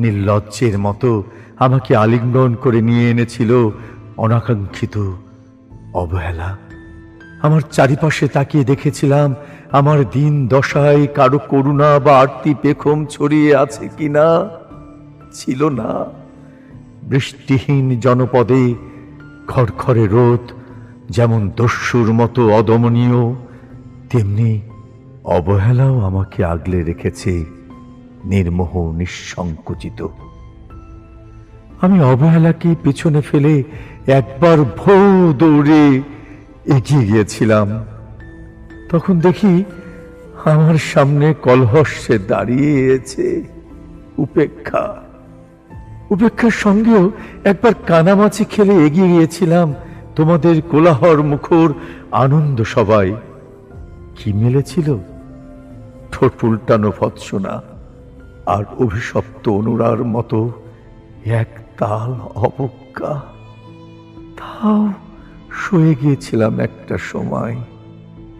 নির্লজ্জের মতো আমাকে আলিঙ্গন করে নিয়ে এনেছিল অনাকাঙ্ক্ষিত অবহেলা। আমার চারিপাশে তাকিয়ে দেখেছিলাম আমার দিন দশায় কারও করুণা বা আরতি পেখম ছড়িয়ে আছে কিনা। ছিল না। বৃষ্টিহীন জনপদে খড়খড়ে রোদ, যেমন দস্যুর মতো অদমনীয়, তেমনি অবহেলাও আমাকে আগলে রেখেছে। নির্মোহ নিঃসংকুচিত। আমি অবহেলাকে পিছনে ফেলে একবার ভৌ দৌড়ে এগিয়ে গিয়েছিলাম। তখন দেখি আমার সামনে কলহস্যে দাঁড়িয়েছে। উপেক্ষা। উপেক্ষার সঙ্গেও একবার কানামাছি খেলে এগিয়ে গিয়েছিলাম তোমাদের কোলাহর মুখর আনন্দ সবাই কি মিলেছিল? ঠোঁট উল্টানো ভৎসনা। আর অভিশপ্ত অনুরার মতো এক তাল অবজ্ঞা। তাও শুয়ে গিয়েছিলাম একটা সময়।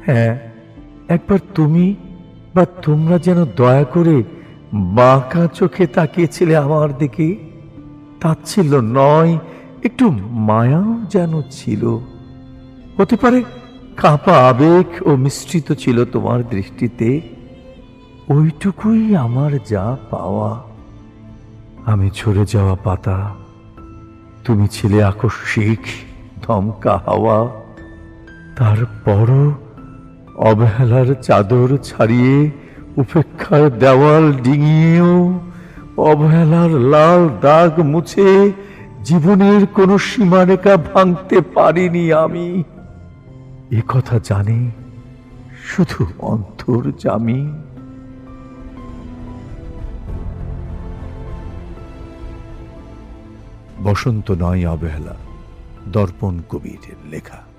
হ্যাঁ একবার তুমি বা তোমরা যেন দয়া করে বাঁকা চোখে তাকিয়েছিলে আমার দিকে তাচ্ছিল্য নয়, একটু মায়াও যেন ছিল। হতে পারে কাঁপা আবেগ ও মিশ্রিত ছিল তোমার দৃষ্টিতে। ওইটুকুই আমার যা পাওয়া। আমি ঝরে যাওয়া পাতা, তুমি ছিলে আকস্মিক ধমকা হাওয়া। তারপরও অবহেলার চাদর ছাড়িয়ে, উপেক্ষার দেওয়াল ডিঙিয়েও, অবহেলার লাল দাগ মুছে জীবনের কোনো সীমারেখা ভাঙতে পারিনি আমি। এ কথা জানি শুধু অন্তর জামি বসন্ত নয় অবহেলা দর্পণ কবির লেখা।